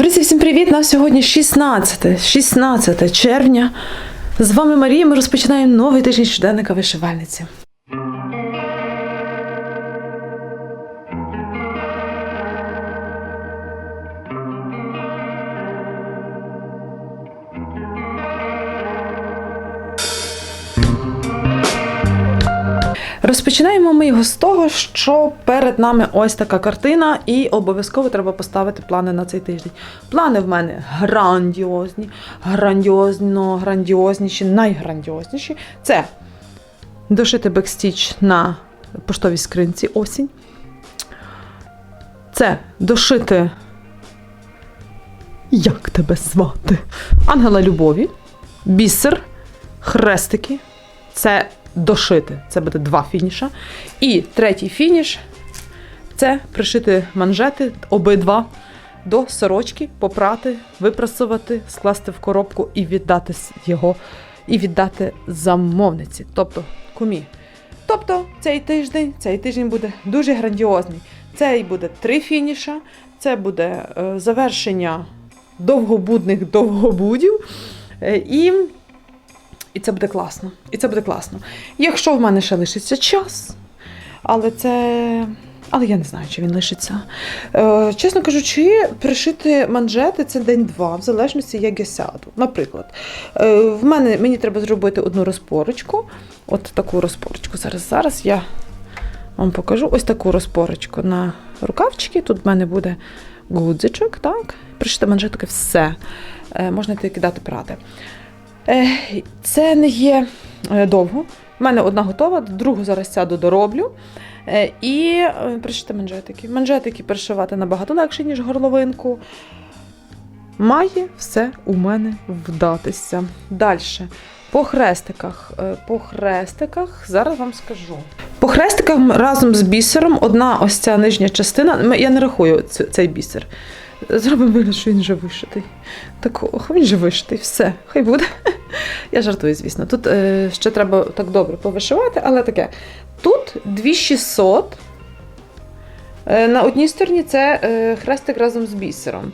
Друзі, всім привіт! Нас сьогодні 16, 16 червня. З вами Марія. Ми розпочинаємо новий тиждень щоденника вишивальниці. Розпочинаємо ми його з того, що перед нами ось така картина, і обов'язково треба поставити плани на цей тиждень. Плани в мене грандіозні, грандіозно, грандіозніші, найграндіозніші. Це дошити бекстіч на поштовій скринці осінь. Це дошити. Як тебе звати? Ангела Любові, бісер, хрестики. Це дошити. Це буде два фініша. І третій фініш це пришити манжети обидва до сорочки, попрати, випрасувати, скласти в коробку і віддати його, і віддати замовниці, тобто кумі. Тобто цей тиждень, цей тиждень буде дуже грандіозний. Цей буде три фініша, це буде е, завершення довгобудних довгобудів. Е, і і це буде класно. І це буде класно. Якщо в мене ще лишиться час, але це. Але я не знаю, чи він лишиться. Е, чесно кажучи, пришити манжети це день-два, в залежності, як я сяду. Наприклад, е, в мене мені треба зробити одну розпорочку. От таку розпорочку. Зараз зараз я вам покажу ось таку розпорочку на рукавчики. Тут в мене буде гудзичок, так? Пришити манжетики, все. Е, можна йти кидати прати. Е, Це не є е, довго. У мене одна готова, другу зараз сяду дороблю. Е, І пришити манжетики. Манжетики перешивати набагато легше, ніж горловинку. Має все у мене вдатися. Далі. По хрестиках. По хрестиках зараз вам скажу. По хрестиках разом з бісером одна ось ця нижня частина. Я не рахую цей бісер. Зробимо вигляд, що він вже вишитий. Так, він же вишитий, все, хай буде. Я жартую, звісно. Тут е, ще треба так добре повишивати, але таке. Тут 2600. Е, на одній стороні це е, хрестик разом з бісером.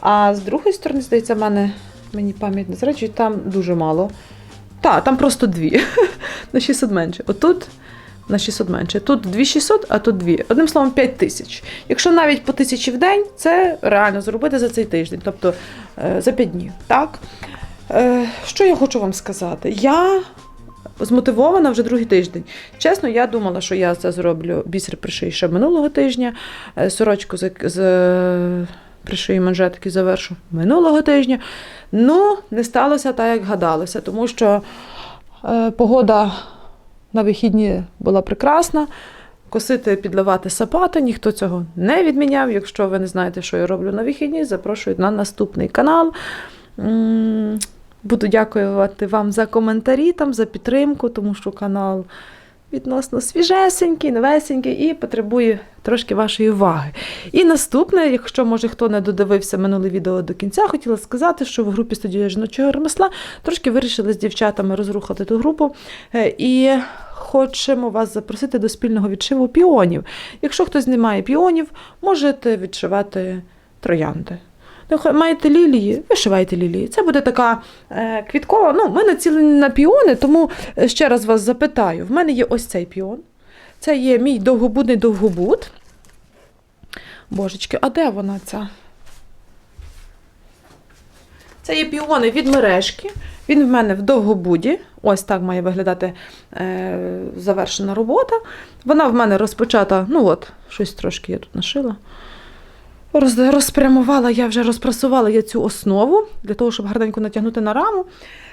А з другої сторони, здається, в мене мені пам'ять не зраджує, там дуже мало. Так, там просто дві. на 600 менше. Отут на 600 менше. Тут 2600, а тут 2. Одним словом, 5 тисяч. Якщо навіть по тисячі в день, це реально зробити за цей тиждень, тобто е, за 5 днів. Так? Е, що я хочу вам сказати? Я змотивована вже другий тиждень. Чесно, я думала, що я це зроблю бісер пришию ще минулого тижня, е, сорочку з, з пришию манжетки завершу минулого тижня. Ну, не сталося так, як гадалося, тому що е, погода на вихідні була прекрасна. Косити, підливати сапати, ніхто цього не відміняв. Якщо ви не знаєте, що я роблю на вихідні, запрошую на наступний канал. Буду дякувати вам за коментарі, там, за підтримку, тому що канал відносно свіжесенький, новесенький і потребує трошки вашої уваги. І наступне, якщо може хто не додивився минуле відео до кінця, хотіла сказати, що в групі студія жіночого ремесла трошки вирішили з дівчатами розрухати ту групу. е, І хочемо вас запросити до спільного відшиву піонів. Якщо хтось не має піонів, можете відшивати троянди. Маєте лілії, вишивайте лілії. Це буде така е, квіткова. Ну, ми націлені на піони, тому е, ще раз вас запитаю: в мене є ось цей піон. Це є мій довгобудний довгобуд. Божечки, а де вона ця? Це є піони від мережки. Він в мене в довгобуді. Ось так має виглядати е, завершена робота. Вона в мене розпочата, ну от, щось трошки я тут нашила. Роз, розпрямувала, я вже розпрасувала я цю основу для того, щоб гарненько натягнути на раму.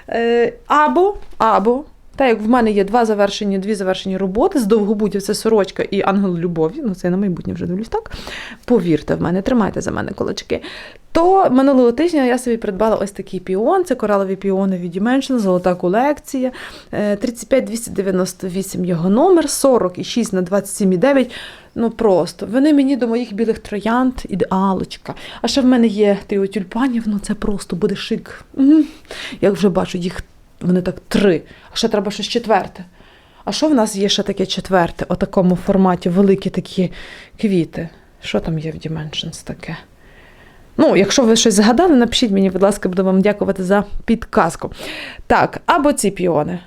Е, або, або, так як в мене є два завершені, дві завершені роботи з довгобудів, це сорочка і ангел любові, ну це на майбутнє вже дивлюсь так. Повірте в мене, тримайте за мене кулачки. То минулого тижня я собі придбала ось такий піон. Це коралові піони від Dimension, золота колекція. Е, 35298 його номер, 46 на 27,9. Ну просто вони мені до моїх білих троянд ідеалочка. А ще в мене є тріо тюльпанів, ну це просто буде шик. Я вже бачу, їх вони так три. А ще треба щось четверте. А що в нас є ще таке четверте? У такому форматі великі такі квіти. Що там є в Dimensions таке? Ну, якщо ви щось згадали, напишіть мені, будь ласка, буду вам дякувати за підказку. Так, або ці піони.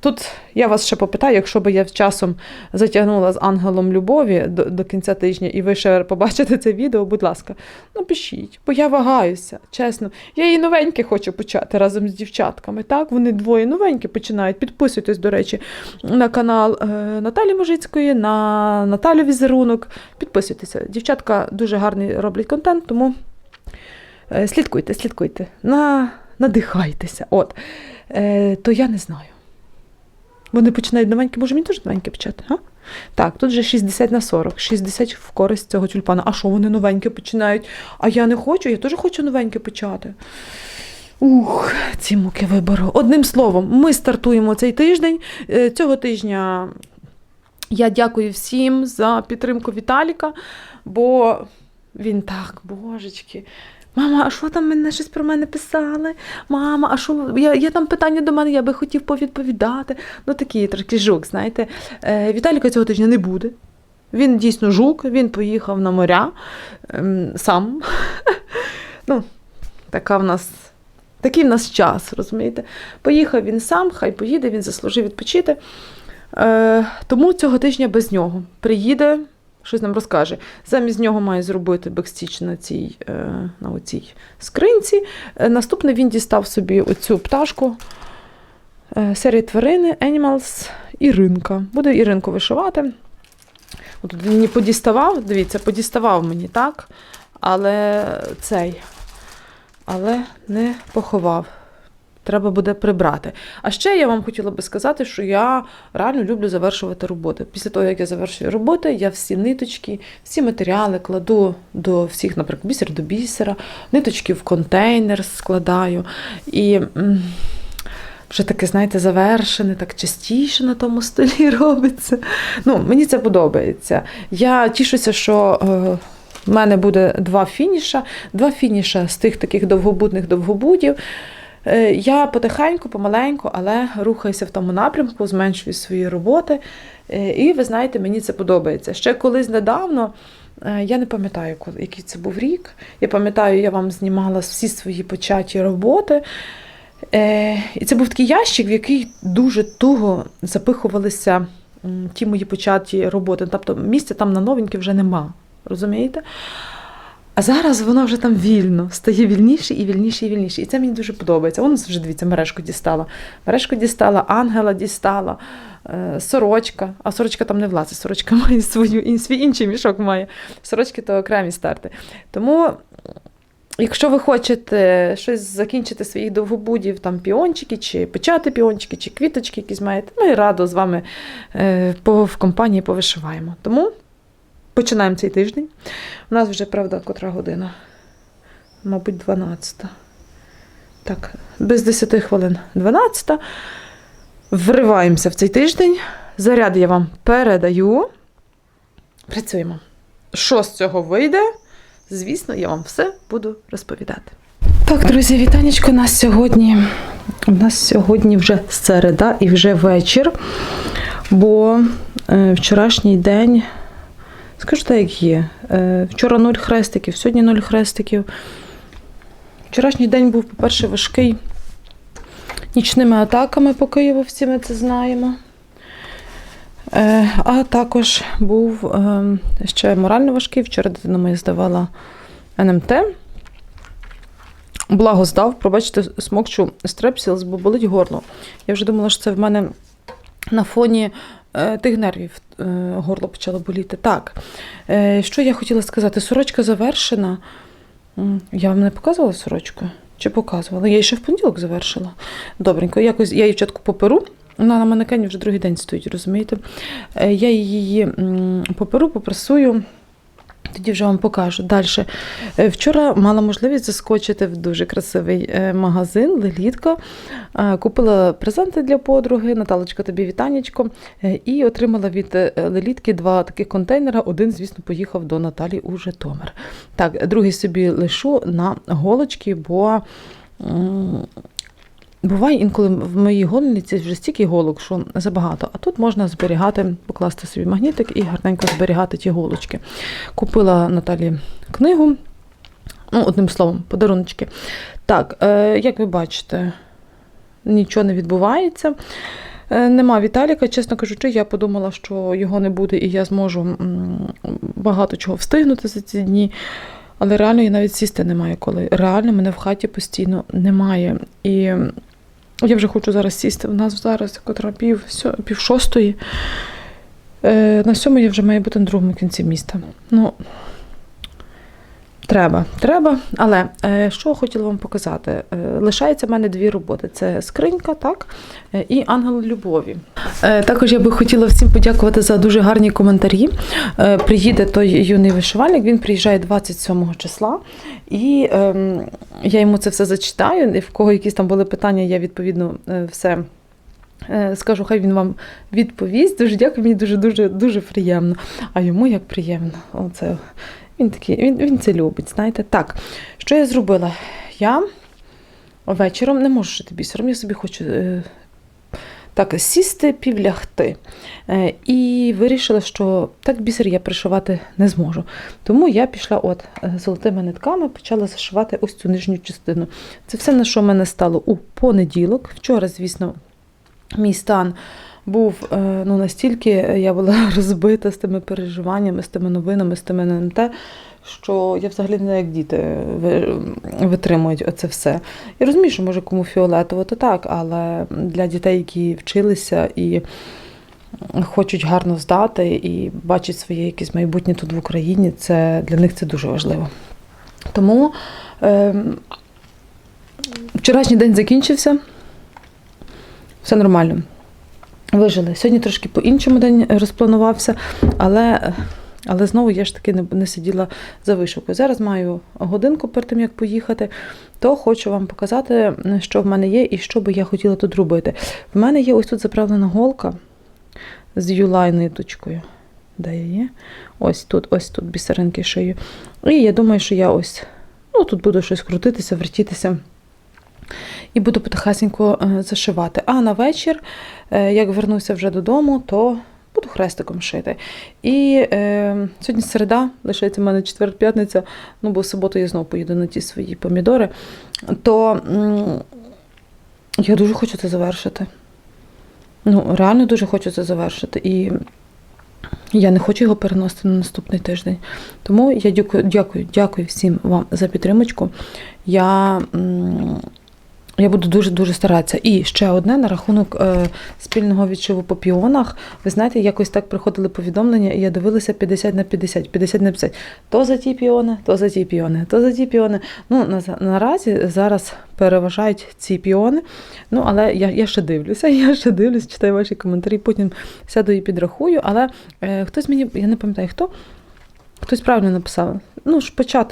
Тут я вас ще попитаю, якщо би я часом затягнула з ангелом любові до, до кінця тижня, і ви ще побачите це відео, будь ласка, напишіть, бо я вагаюся, чесно. Я її новеньке хочу почати разом з дівчатками. Так, вони двоє новенькі починають. Підписуйтесь, до речі, на канал е, Наталі Мужицької, на Наталю Візерунок. Підписуйтеся. Дівчатка дуже гарний роблять контент, тому е, слідкуйте, слідкуйте, на, надихайтеся. От. Е, то я не знаю. Вони починають новенькі, може мені теж новенькі почати, а? Так, тут вже 60 на 40, 60 в користь цього тюльпана. А що вони новенькі починають? А я не хочу, я теж хочу новеньке почати. Ух, ці муки вибору. Одним словом, ми стартуємо цей тиждень. Е, Цього тижня я дякую всім за підтримку Віталіка, бо він так, божечки. Мама, а що там мене щось про мене писали? Мама, а що я, є там питання до мене, я би хотів повідповідати. Ну такий трошки жук, знаєте. Е, Віталіка цього тижня не буде. Він дійсно жук, він поїхав на моря ем, сам. ну, така в нас, такий в нас час, розумієте? Поїхав він сам, хай поїде, він заслужив відпочити. Е, тому цього тижня без нього приїде, щось нам розкаже. Замість нього має зробити бекстіч на цій, е, на оцій скринці. Е, наступне він дістав собі оцю пташку е, серії тварини Animals Іринка. Буде Іринку вишивати. От мені подіставав, дивіться, подіставав мені так, але цей, але не поховав. Треба буде прибрати. А ще я вам хотіла би сказати, що я реально люблю завершувати роботи. Після того, як я завершую роботи, я всі ниточки, всі матеріали кладу до всіх, наприклад, бісер до бісера, ниточки в контейнер складаю. І вже таке, знаєте, завершене, так частіше на тому столі робиться. Ну, мені це подобається. Я тішуся, що. Е, в мене буде два фініша, два фініша з тих таких довгобудних довгобудів. Е, Я потихеньку, помаленьку, але рухаюся в тому напрямку, зменшую свої роботи. Е, І ви знаєте, мені це подобається. Ще колись недавно, е, я не пам'ятаю, який це був рік. Я пам'ятаю, я вам знімала всі свої початі роботи. І це був такий ящик, в який дуже туго запихувалися ті мої початі роботи. Тобто місця там на новеньке вже нема. Розумієте? А зараз воно вже там вільно, стає вільніше і вільніше і вільніше. І це мені дуже подобається. Воно вже дивіться, мережку дістала. Мережку дістала, ангела дістала, е, сорочка. А сорочка там не влазить, сорочка має свою, свій інший мішок має. Сорочки то окремі старти. Тому, якщо ви хочете щось закінчити своїх довгобудів, там піончики, чи почати піончики, чи квіточки якісь маєте, ми радо з вами е, в компанії повишиваємо. Тому починаємо цей тиждень. У нас вже, правда, котра година? Мабуть, 12. Так, без 10 хвилин 12. Вриваємося в цей тиждень. Заряд я вам передаю. Працюємо. Що з цього вийде? Звісно, я вам все буду розповідати. Так, друзі, вітанечко, нас сьогодні. У нас сьогодні вже середа і вже вечір. Бо е, вчорашній день Скажу так, як є. Е, Вчора нуль хрестиків, сьогодні нуль хрестиків. Вчорашній день був, по-перше, важкий нічними атаками по Києву, всі ми це знаємо. Е, А також був е, ще морально важкий. Вчора дитина моя здавала НМТ. Благо здав, пробачте, смокчу стрепсілс, бо болить горло. Я вже думала, що це в мене на фоні тих нервів е, горло почало боліти. Так, е, що я хотіла сказати? Сорочка завершена. Я вам не показувала сорочку? Чи показувала? Я її ще в понеділок завершила. Добренько. Якось я її вчатку поперу. Вона на манекені вже другий день стоїть, розумієте? Е, Я її поперу, попрасую. Тоді вже вам покажу. Далі. Вчора мала можливість заскочити в дуже красивий е, магазин Лелітка. Е, Купила презенти для подруги, Наталочка, тобі вітанечко. Е, І отримала від е, Лелітки два таких контейнера. Один, звісно, поїхав до Наталі у Житомир. Так, другий собі лишу на голочки, бо. Буває інколи в моїй гольниці вже стільки голок, що забагато. А тут можна зберігати, покласти собі магнітик і гарненько зберігати ті голочки. Купила Наталі книгу Ну, одним словом, подаруночки. Так, е, як ви бачите, нічого не відбувається. Е, Нема Віталіка, чесно кажучи, я подумала, що його не буде, і я зможу багато чого встигнути за ці дні. Але реально я навіть сісти не маю коли. Реально мене в хаті постійно немає. І я вже хочу зараз сісти. У нас зараз котра пів, пів шостої. Е, на сьому я вже маю бути на другому кінці міста. Ну, Треба, треба. Але е, що хотіла вам показати? Е, лишається в мене дві роботи: це скринька, так, і ангел любові. Е, також я би хотіла всім подякувати за дуже гарні коментарі. Приїде той юний вишивальник, він приїжджає 27 числа, і ем, я йому це все зачитаю. І в кого якісь там були питання, я відповідно все. Скажу, хай він вам відповість. Дуже дякую, мені дуже дуже дуже приємно. А йому як приємно. Оце він такий, він, він це любить, знаєте. Так, що я зробила? Я вечором не можу шити бісером, я собі хочу е, так сісти, півлягти. Е, і вирішила, що так бісер я пришивати не зможу. Тому я пішла от е, золотими нитками, почала зашивати ось цю нижню частину. Це все, на що в мене стало у понеділок. Вчора, звісно, мій стан був е, ну, настільки я була розбита з тими переживаннями, з тими новинами, з тими НМТ, що я взагалі не як діти витримують оце все. Я розумію, що може кому фіолетово, то так, але для дітей, які вчилися і хочуть гарно здати, і бачать своє якесь майбутнє тут в Україні, це для них це дуже важливо. Тому е, вчорашній день закінчився, все нормально. Вижили. Сьогодні трошки по-іншому день розпланувався, але, але знову я ж таки не, не сиділа за вишивкою. Зараз маю годинку перед тим, як поїхати, то хочу вам показати, що в мене є і що би я хотіла тут робити. В мене є ось тут заправлена голка з юлай ниточкою. Де я є? Ось тут, ось тут бісеринки шию. І я думаю, що я ось ну, тут буду щось крутитися, вертітися. І буду потихесенько е, зашивати. А на вечір, е, як вернуся вже додому, то буду хрестиком шити. І е, сьогодні середа, лишається в мене четвер-п'ятниця, ну бо в суботу я знову поїду на ті свої помідори. То я дуже хочу це завершити. Ну, реально дуже хочу це завершити. І я не хочу його переносити на наступний тиждень. Тому я дякую, дякую, дякую всім вам за підтримочку. Я. я буду дуже-дуже старатися. І ще одне на рахунок е, спільного відшиву по піонах. Ви знаєте, якось так приходили повідомлення, і я дивилася 50 на 50, 50 на 50. То за ті піони, то за ті піони, то за ті піони. Ну, на, наразі зараз переважають ці піони. Ну, але я, я ще дивлюся, я ще дивлюся, читаю ваші коментарі, потім сяду і підрахую. Але е, хтось мені, я не пам'ятаю хто, хтось правильно написав. Ну,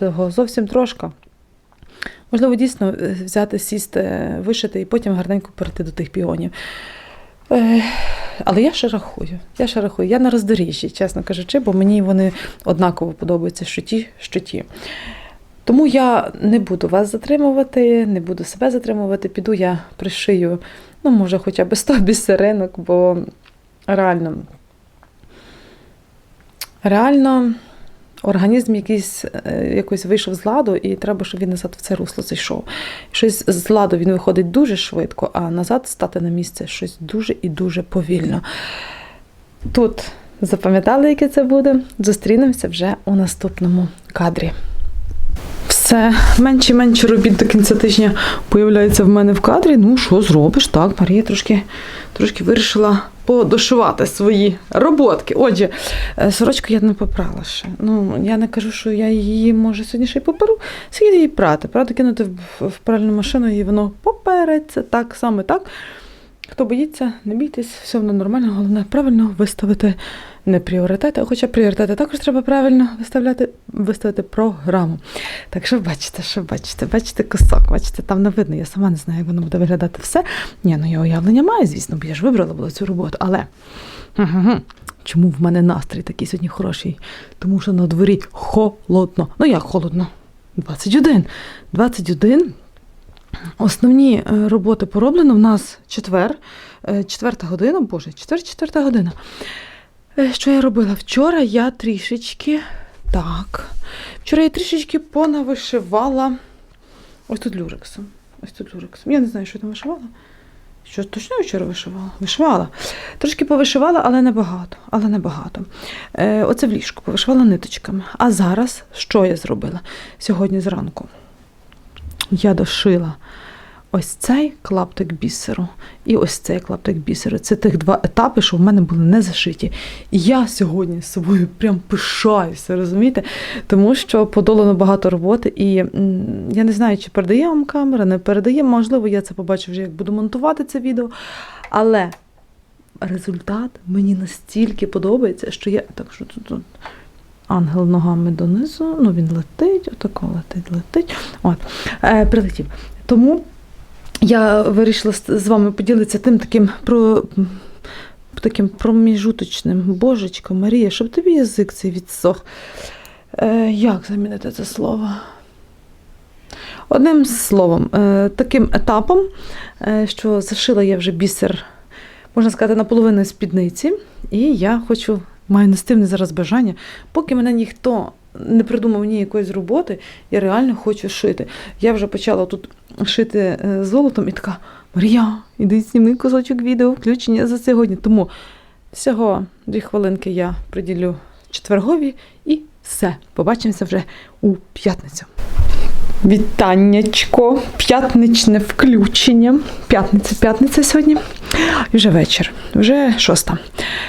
його зовсім трошки. Можливо, дійсно е, взяти, сісти, вишити і потім гарненько перейти до тих піонів. Е, Але я ще рахую. Я ще рахую. Я на роздоріжжі, чесно кажучи, бо мені вони однаково подобаються, що ті, що ті. Тому я не буду вас затримувати, не буду себе затримувати. Піду я пришию, ну, може, хоча б 100 бісеринок, бо реально, реально організм якийсь е, якось вийшов з ладу, і треба, щоб він назад в це русло зайшов. Щось з ладу він виходить дуже швидко, а назад стати на місце щось дуже і дуже повільно. Тут запам'ятали, яке це буде? Зустрінемося вже у наступному кадрі. Все, менше і менше робіт до кінця тижня появляється в мене в кадрі. Ну, що зробиш? Так, Марія трошки, трошки вирішила подошивати свої роботки. Отже, е, сорочку я не попрала ще. Ну, я не кажу, що я її може сьогодні ще й поперу. Сьогодні її прати. Правда, кинути в пральну машину і воно попереться так, саме так. Хто боїться, не бійтесь, все воно нормально, головне правильно виставити не пріоритети, хоча пріоритети також треба правильно виставляти, виставити програму. Так що бачите, що бачите, бачите кусок, бачите, там не видно, я сама не знаю, як воно буде виглядати все. Ні, ну я уявлення маю, звісно, бо я ж вибрала була цю роботу, але. Чому в мене настрій такий сьогодні хороший? Тому що на дворі холодно. Ну як холодно? 21. 21. Основні е, роботи пороблено. В нас четвер, е, четверта година, боже, четвер, четверта година. Е, Що я робила? Вчора я трішечки Так. Вчора я трішечки понавишивала. Ось тут люрексом. Ось тут люрексом. Я не знаю, що я там вишивала. Що точно я вчора вишивала? Вишивала. Трошки повишивала, але не багато. Але не багато. Е, оце в ліжку повишивала ниточками. А зараз що я зробила? Сьогодні зранку я дошила ось цей клаптик бісеру і ось цей клаптик бісеру. Це тих два етапи, що в мене були не зашиті. І я сьогодні з собою прям пишаюся, розумієте? Тому що подолано багато роботи, і я не знаю, чи передає вам камера, не передає. Можливо, я це побачу вже, як буду монтувати це відео. Але результат мені настільки подобається, що я. Так, що тут, ангел ногами донизу, ну він летить, отако летить, летить. От, е, прилетів. Тому я вирішила з- вами поділитися тим таким про. Таким проміжуточним, божечко, Марія, щоб тобі язик цей відсох. Е, як замінити це слово? Одним словом, е, таким етапом, е, що зашила я вже бісер, можна сказати, наполовину спідниці, і я хочу, маю нестивне зараз бажання, поки мене ніхто не придумав мені якоїсь роботи, я реально хочу шити. Я вже почала тут шити е, золотом і така. Марія, іди зніми кусочок відео, включення за сьогодні. Тому всього дві хвилинки я приділю четвергові і все. Побачимося вже у п'ятницю. Вітаннячко, п'ятничне включення. П'ятниця, п'ятниця сьогодні. І вже вечір, вже шоста.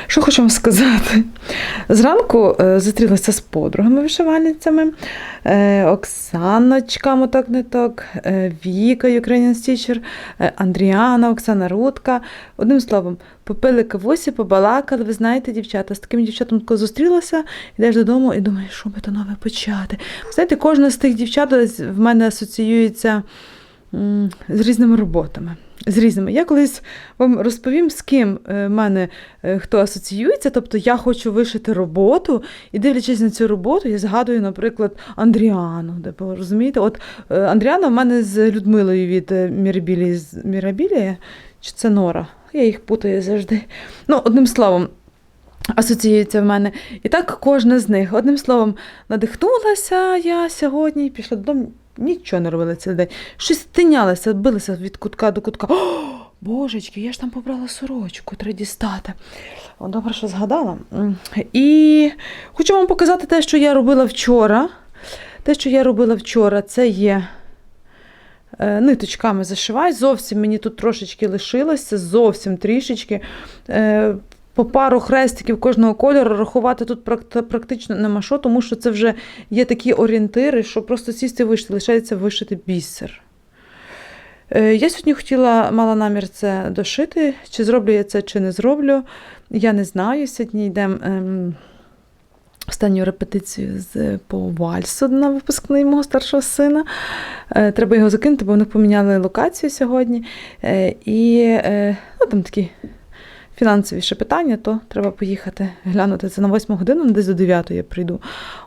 Що хочу вам сказати? Зранку е, зустрілася з подругами вишивальницями. Е, Оксаночка, моток не так, е, Віка, Ukrainian Teacher, Андріана, Оксана Рудка. Одним словом, попили кавусі, побалакали. Ви знаєте, дівчата, з таким дівчатом зустрілася, йдеш додому і думаєш, що би то нове почати. Знаєте, кожна з тих дівчат в мене асоціюється з різними роботами. З різними. Я колись вам розповім, з ким е, в мене е, хто асоціюється. Тобто я хочу вишити роботу, і дивлячись на цю роботу, я згадую, наприклад, Андріану. Де, розумієте? От е, Андріана в мене з Людмилою від Мірабілії з Мірабілія, чи це Нора? Я їх путаю завжди. Ну, одним словом. Асоціюється в мене. І так кожна з них. Одним словом, надихнулася я сьогодні і пішла додому. Нічого не робила цілий день. Щось тинялася, билася від кутка до кутка. О, Божечки, я ж там побрала сорочку, треба дістати. О, добре, що згадала. І хочу вам показати те, що я робила вчора. Те, що я робила вчора, це є ниточками зашиваю. Зовсім мені тут трошечки лишилося, зовсім трішечки. Е, по пару хрестиків кожного кольору рахувати тут практично нема що, тому що це вже є такі орієнтири, що просто сісти вишити, лишається вишити бісер. Е, Я сьогодні хотіла, мала намір це дошити. Чи зроблю я це, чи не зроблю. Я не знаю. Сьогодні йдемо ем, останню репетицію з по вальсу на випускний мого старшого сина. Е, Треба його закинути, бо вони поміняли локацію сьогодні. Е, І е, ну, там такі фінансовіше питання, то треба поїхати глянути це на 8 годину, десь до 9 я прийду.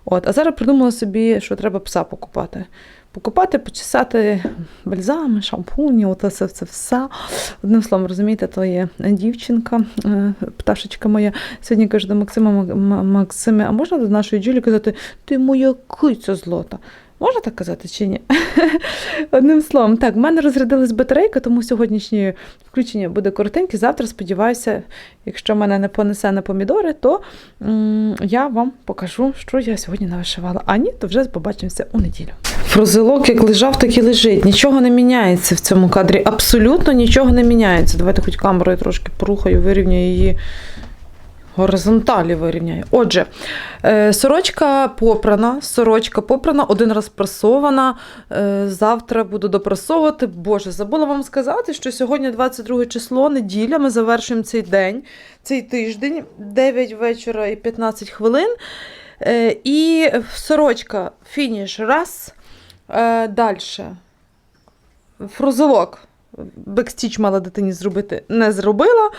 От. А зараз придумала собі, що треба пса покупати. Покупати, почесати бальзами, шампуні, оце все, все, все. Одним словом, розумієте, то є дівчинка, е, пташечка моя. Сьогодні каже до Максима «М- М- Максиме, а можна до нашої Джулі казати, ти моя киця злота? Можна так казати чи ні? Одним словом, так, в мене розрядилась батарейка, тому сьогоднішнє включення буде коротеньке. Завтра, сподіваюся, якщо мене не понесе на помідори, то м, я вам покажу, що я сьогодні навишивала. А ні, то вже побачимося у неділю. Фрузелок як лежав, так і лежить. Нічого не міняється в цьому кадрі. Абсолютно нічого не міняється. Давайте хоч камерою трошки порухаю, вирівняю її. Горизонталі вирівняю. Отже, е, сорочка попрана, сорочка попрана, один раз прасована. Е, завтра буду допрасовувати. Боже, забула вам сказати, що сьогодні 22 число, неділя. Ми завершуємо цей день, цей тиждень, 9 вечора і 15 хвилин. Е, і сорочка, фініш, раз. Е, Далі. Фрузелок. Бекстіч мала дитині зробити, не зробила.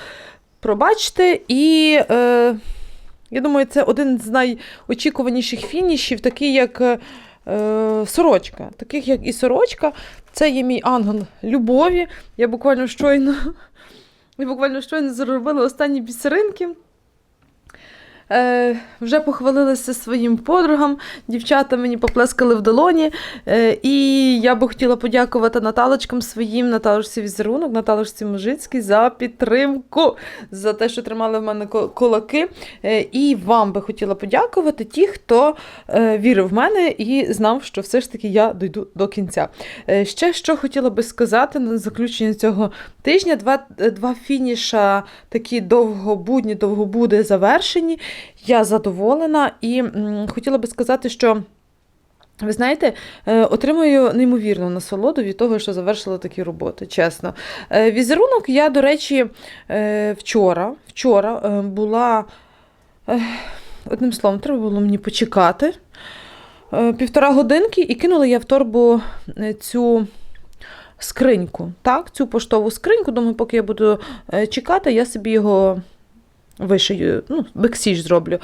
Пробачте, і е, я думаю, це один з найочікуваніших фінішів, такий як е, сорочка. Таких як і сорочка. Це є мій ангел любові. Я буквально щойно, я буквально щойно заробила останні бісеринки. Е, вже похвалилися своїм подругам. Дівчата мені поплескали в долоні. Е, і я би хотіла подякувати Наталочкам своїм, Наталочці Візерунок, Наталочці Мужицькій за підтримку, за те, що тримали в мене кулаки. Е, і вам би хотіла подякувати ті, хто е, вірив в мене і знав, що все ж таки я дойду до кінця. Е, ще що хотіла би сказати на заключення цього тижня. Два, е, два фініша такі довгобудні, довгобуди завершені. Я задоволена і хотіла би сказати, що. Ви знаєте, е, отримую неймовірну насолоду від того, що завершила такі роботи, чесно. Е, Візерунок я, до речі, е, вчора, вчора була, одним словом, треба було мені почекати півтора годинки і кинула я в торбу цю скриньку. Так, цю поштову скриньку. Думаю, поки я буду чекати, я собі його вишию, ну, бексіж зроблю.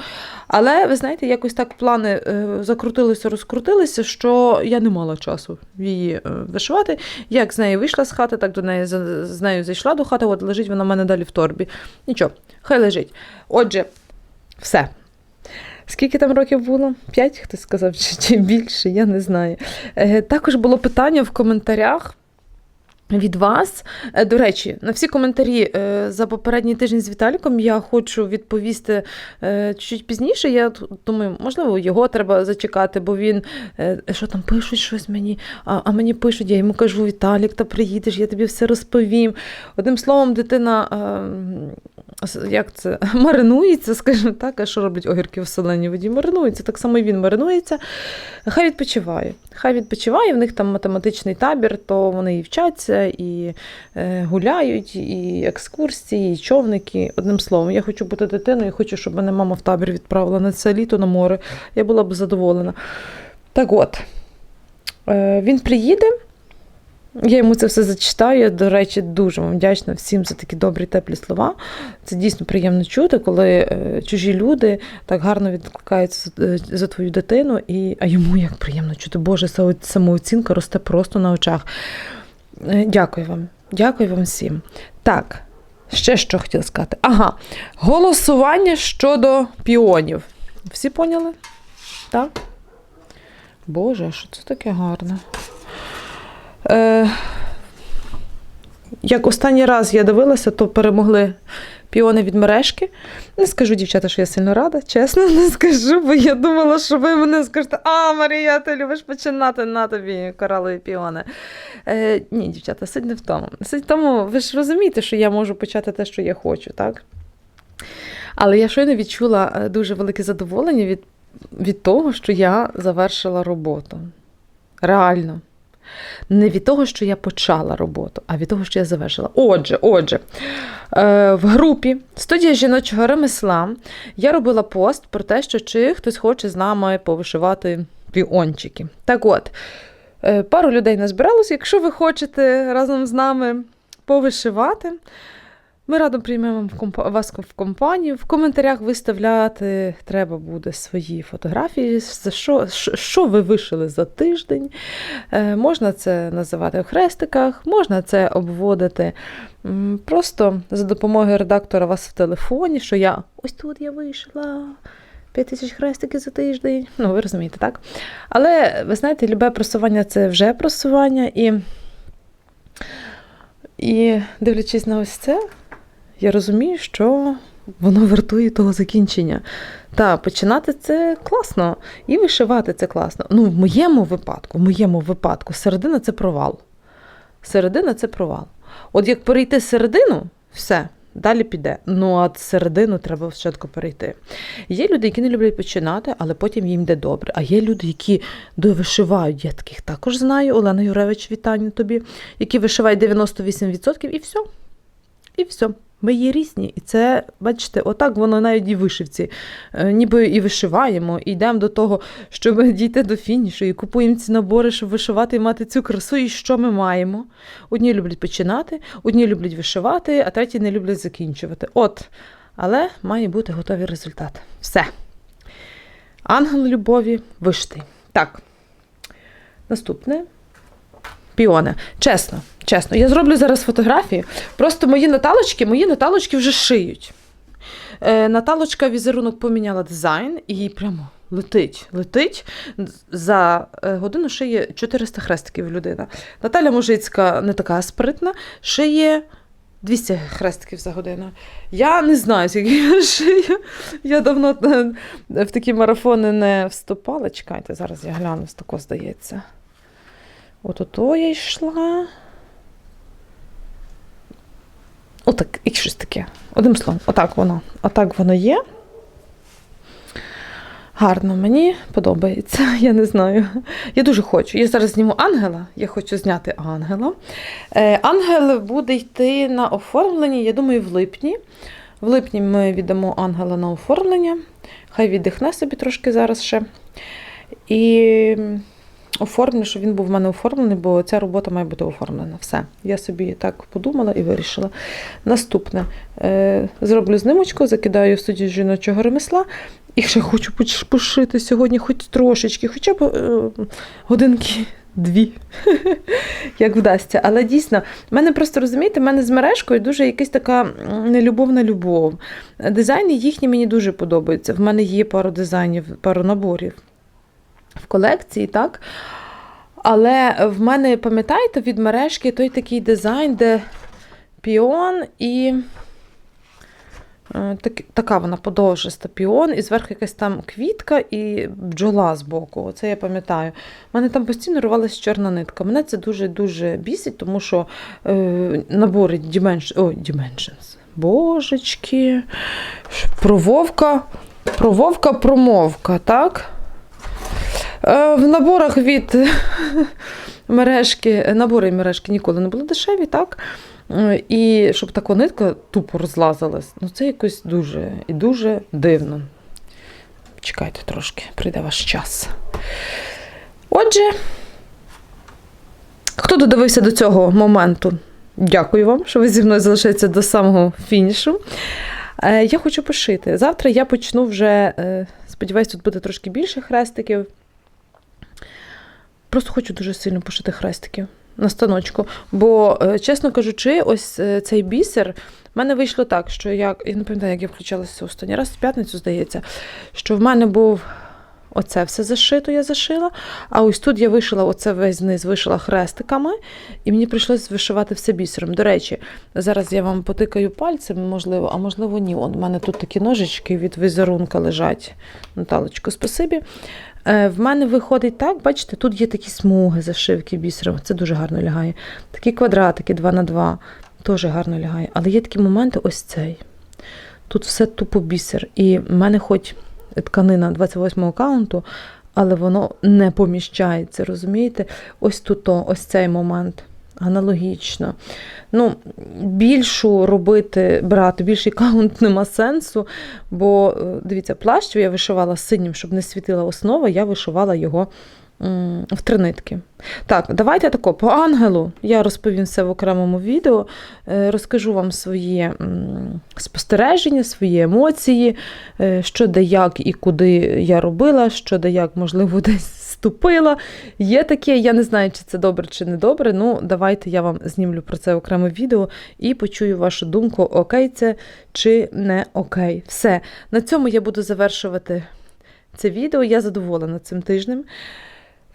Але ви знаєте, якось так плани е, закрутилися, розкрутилися, що я не мала часу її е, вишивати. Як з неї вийшла з хати, так до неї з нею зайшла до хати, от лежить вона в мене далі в торбі. Нічого, хай лежить. Отже, все. Скільки там років було? П'ять, хтось сказав, чи, більше, я не знаю. Е, також було питання в коментарях. Від вас, Е, до речі, на всі коментарі е, за попередній тиждень з Віталіком я хочу відповісти е, чуть пізніше. Я думаю, можливо, його треба зачекати, бо він що там пишуть щось мені, а, мені пишуть, я йому кажу, Віталік, та приїдеш, я тобі все розповім. Одним словом, дитина, е, с- як це, маринується, скажімо так, а що роблять огірки в соленій воді? Маринується, так само і він маринується. Хай відпочиває. Хай відпочиває, в них там математичний табір, то вони і вчаться, і е, гуляють, і екскурсії, і човники. Одним словом, я хочу бути дитиною, хочу, щоб мене мама в табір відправила на це літо на море. Я була б задоволена. Так от, е, він приїде. Я йому це все зачитаю. До речі, дуже вам вдячна всім за такі добрі, теплі слова. Це дійсно приємно чути, коли е, чужі люди так гарно відкликаються за, е, за твою дитину, і, а йому як приємно чути. Боже, самооцінка росте просто на очах. Е, Дякую вам. Дякую вам всім. Так, ще що хотіла сказати. Ага, голосування щодо піонів. Всі поняли? Так? Боже, що це таке гарне? Е, як останній раз я дивилася, то перемогли піони від мережки. Не скажу, дівчата, що я сильно рада, чесно, не скажу, бо я думала, що ви мене скажете, а, Марія, ти любиш починати на тобі коралові піони. Е, ні, дівчата, суть не в тому. Суть в тому, ви ж розумієте, що я можу почати те, що я хочу, так? Але я щойно відчула е, дуже велике задоволення від, від того, що я завершила роботу. Реально. Не від того, що я почала роботу, а від того, що я завершила. Отже, отже, е, в групі студія жіночого ремесла я робила пост про те, що чи хтось хоче з нами повишивати піончики. Так от, е, пару людей назбиралося. Якщо ви хочете разом з нами повишивати, ми радо приймемо вас в компанію. В коментарях виставляти треба буде свої фотографії, за що, що- ви вишили за тиждень. Е, Можна це називати в хрестиках, можна це обводити просто за допомогою редактора вас в телефоні, що я ось тут я вишила. 5 тисяч хрестиків за тиждень. Ну, ви розумієте, так? Але ви знаєте, любе просування це вже просування. І, і дивлячись на ось це, я розумію, що воно вартує того закінчення. Та починати це класно, і вишивати це класно. Ну, в моєму випадку, в моєму випадку, середина це провал. Середина це провал. От як перейти середину, все, далі піде. Ну, а середину треба спочатку перейти. Є люди, які не люблять починати, але потім їм йде добре. А є люди, які довишивають. Я таких також знаю. Олена Юревич, вітання тобі, які вишивають 98% і все. І все. Ми є різні, і це, бачите, отак воно навіть і вишивці. Е, ніби і вишиваємо, і йдемо до того, щоб дійти до фінішу, і купуємо ці набори, щоб вишивати і мати цю красу. І що ми маємо? Одні люблять починати, одні люблять вишивати, а треті не люблять закінчувати. От, але має бути готовий результат. Все. Ангел любові виштий. Так. Наступне. Піони. Чесно, чесно, я зроблю зараз фотографії. Просто мої наталочки, мої наталочки вже шиють. Е, Наталочка візерунок поміняла дизайн і прямо летить, летить. За е, годину шиє 400 хрестиків людина. Наталя Мужицька не така спритна, шиє 200 хрестиків за годину. Я не знаю, скільки я шию. Я давно е, в такі марафони не вступала. Чекайте, зараз я гляну, з тако здається. От ото я йшла. Отак, і щось таке. Одним словом, отак воно. Отак воно є. Гарно, мені подобається, я не знаю. Я дуже хочу. Я зараз зніму ангела. Я хочу зняти ангела. Е, ангел буде йти на оформлення, я думаю, в липні. В липні ми віддамо ангела на оформлення. Хай віддихне собі трошки зараз ще. І оформлю, щоб він був в мене оформлений, бо ця робота має бути оформлена. Все. Я собі так подумала і вирішила. Наступне. Е, зроблю знимочку, закидаю в студію жіночого ремесла. І ще хочу пошити сьогодні хоч трошечки, хоча б е, годинки дві, як вдасться. Але дійсно, в мене просто розумієте, в мене з мережкою дуже якась така нелюбовна любов. Дизайни їхні мені дуже подобаються. В мене є пару дизайнів, пару наборів в колекції, так? Але в мене, пам'ятаєте, від мережки той такий дизайн, де піон і. е, Так, така вона подовжиста піон, і зверху якась там квітка і бджола з боку. Це я пам'ятаю. У мене там постійно рвалася чорна нитка. Мене це дуже-дуже бісить, тому що е, набори Dimensions, о, Dimensions. Божечки. Про вовка, про вовка, промовка, так? Е, В наборах від мережки, набори мережки ніколи не були дешеві, так? Е, І щоб така нитка тупо розлазилась, ну це якось дуже і дуже дивно. Чекайте трошки, прийде ваш час. Отже, хто додивився до цього моменту, дякую вам, що ви зі мною залишаєтеся до самого фінішу. Е, Я хочу пошити. Завтра я почну вже, сподіваюсь, тут буде трошки більше хрестиків. Просто хочу дуже сильно пошити хрестиків на станочку. Бо, е, чесно кажучи, ось е, цей бісер. В мене вийшло так, що я, я не пам'ятаю, як я включалася останній раз, в п'ятницю, здається, що в мене був оце все зашито, я зашила. А ось тут я вишила оце весь низ, вишила хрестиками, і мені прийшлось вишивати все бісером. До речі, зараз я вам потикаю пальцем, можливо, а можливо, ні. У мене тут такі ножички від візерунка лежать. Наталочко, спасибі. Е, В мене виходить так, бачите, тут є такі смуги зашивки бісером. Це дуже гарно лягає. Такі квадратики 2 на 2 теж гарно лягає. Але є такі моменти, ось цей. Тут все тупо бісер. І в мене хоч тканина 28-го каунту, але воно не поміщається, розумієте? Ось тут, ось цей момент. Аналогічно. Ну, більшу робити, брати, більший каунт нема сенсу, бо е, дивіться, плащ я вишивала синім, щоб не світила основа, я вишивала його в три нитки. Так, давайте тако, по ангелу я розповім все в окремому відео, е, розкажу вам свої спостереження, свої емоції, е, що де як і куди я робила, що де як, можливо, десь ступила. Є таке, я не знаю, чи це добре, чи не добре. Ну, давайте я вам знімлю про це окреме відео і почую вашу думку, окей це чи не окей. Все. На цьому я буду завершувати це відео. Я задоволена цим тижнем.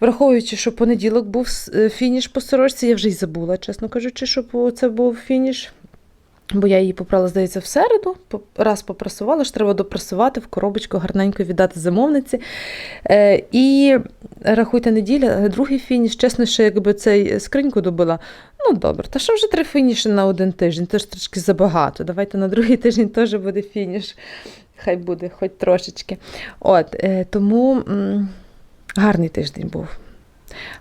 Враховуючи, що понеділок був е, фініш по сорочці, я вже й забула, чесно кажучи, що це був фініш. Бо я її попрала, здається, в середу. Раз попрасувала, що треба допрасувати в коробочку, гарненько віддати замовниці. Е, і рахуйте неділя, другий фініш. Чесно, що якби цей скриньку добила. Ну добре, та що вже три фініші на один тиждень? Це ж трошки забагато. Давайте на другий тиждень теж буде фініш. Хай буде, хоч трошечки. От, е, тому м, гарний тиждень був.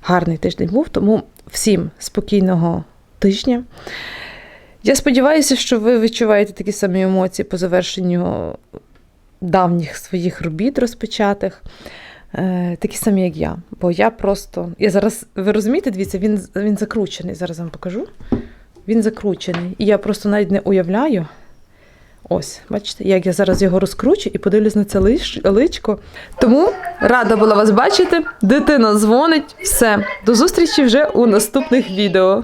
Гарний тиждень був, тому всім спокійного тижня. Я сподіваюся, що ви відчуваєте такі самі емоції по завершенню давніх своїх робіт розпочатих. Е, такі самі, як я. Бо я просто. Я зараз, ви розумієте, дивіться, він, він закручений. Зараз вам покажу. Він закручений. І я просто навіть не уявляю. Ось, бачите, як я зараз його розкручу і подивлюсь на це личко. Тому рада була вас бачити. Дитина дзвонить. Все. До зустрічі вже у наступних відео.